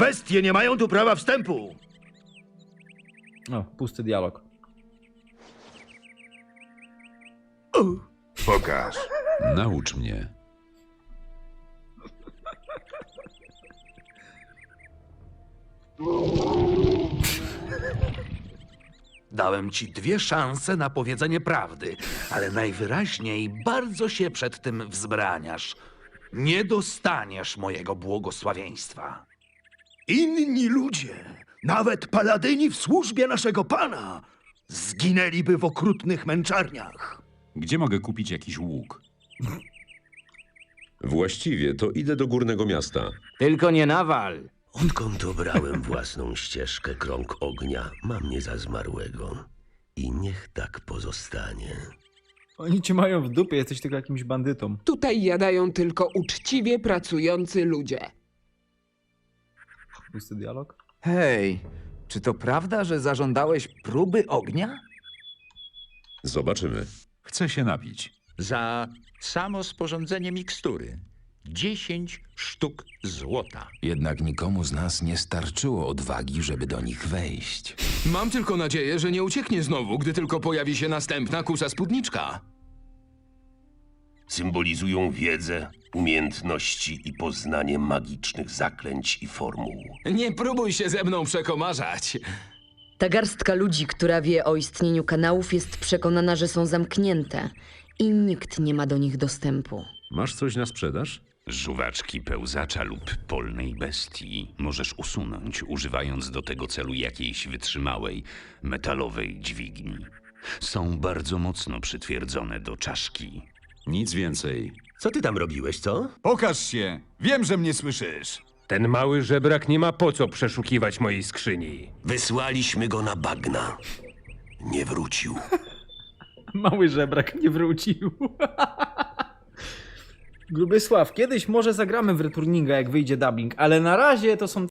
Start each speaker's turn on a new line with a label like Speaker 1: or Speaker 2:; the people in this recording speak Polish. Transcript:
Speaker 1: Bestie nie mają tu prawa wstępu.
Speaker 2: O, pusty dialog.
Speaker 3: Pokaż.
Speaker 4: Naucz mnie.
Speaker 5: Dałem ci dwie szanse na powiedzenie prawdy, ale najwyraźniej bardzo się przed tym wzbraniasz. Nie dostaniesz mojego błogosławieństwa.
Speaker 1: Inni ludzie, nawet paladyni w służbie naszego pana, zginęliby w okrutnych męczarniach.
Speaker 4: Gdzie mogę kupić jakiś łuk?
Speaker 6: Właściwie to idę do górnego miasta.
Speaker 7: Tylko nie nawal.
Speaker 8: Odkąd obrałem własną ścieżkę krąg ognia, mam mnie za zmarłego. I niech tak pozostanie.
Speaker 2: Oni cię mają w dupie, jesteś tylko jakimś bandytą.
Speaker 9: Tutaj jadają tylko uczciwie pracujący ludzie.
Speaker 2: Pusty dialog.
Speaker 7: Hej, czy to prawda, że zażądałeś próby ognia?
Speaker 6: Zobaczymy.
Speaker 4: Chcę się napić.
Speaker 10: Za samo sporządzenie mikstury 10 sztuk złota.
Speaker 11: Jednak nikomu z nas nie starczyło odwagi, żeby do nich wejść.
Speaker 12: Mam tylko nadzieję, że nie ucieknie znowu, gdy tylko pojawi się następna kusa spódniczka.
Speaker 8: Symbolizują wiedzę, umiejętności i poznanie magicznych zaklęć i formuł.
Speaker 12: Nie próbuj się ze mną przekomarzać.
Speaker 13: Ta garstka ludzi, która wie o istnieniu kanałów, jest przekonana, że są zamknięte i nikt nie ma do nich dostępu.
Speaker 6: Masz coś na sprzedaż?
Speaker 4: Żuwaczki pełzacza lub polnej bestii możesz usunąć, używając do tego celu jakiejś wytrzymałej, metalowej dźwigni. Są bardzo mocno przytwierdzone do czaszki.
Speaker 6: Nic więcej.
Speaker 8: Co ty tam robiłeś, co?
Speaker 3: Pokaż się. Wiem, że mnie słyszysz.
Speaker 1: Ten mały żebrak nie ma po co przeszukiwać mojej skrzyni.
Speaker 8: Wysłaliśmy go na bagna. Nie wrócił.
Speaker 2: Mały żebrak nie wrócił. Grubysław, kiedyś może zagramy w Returninga, jak wyjdzie dubbing, ale na razie to są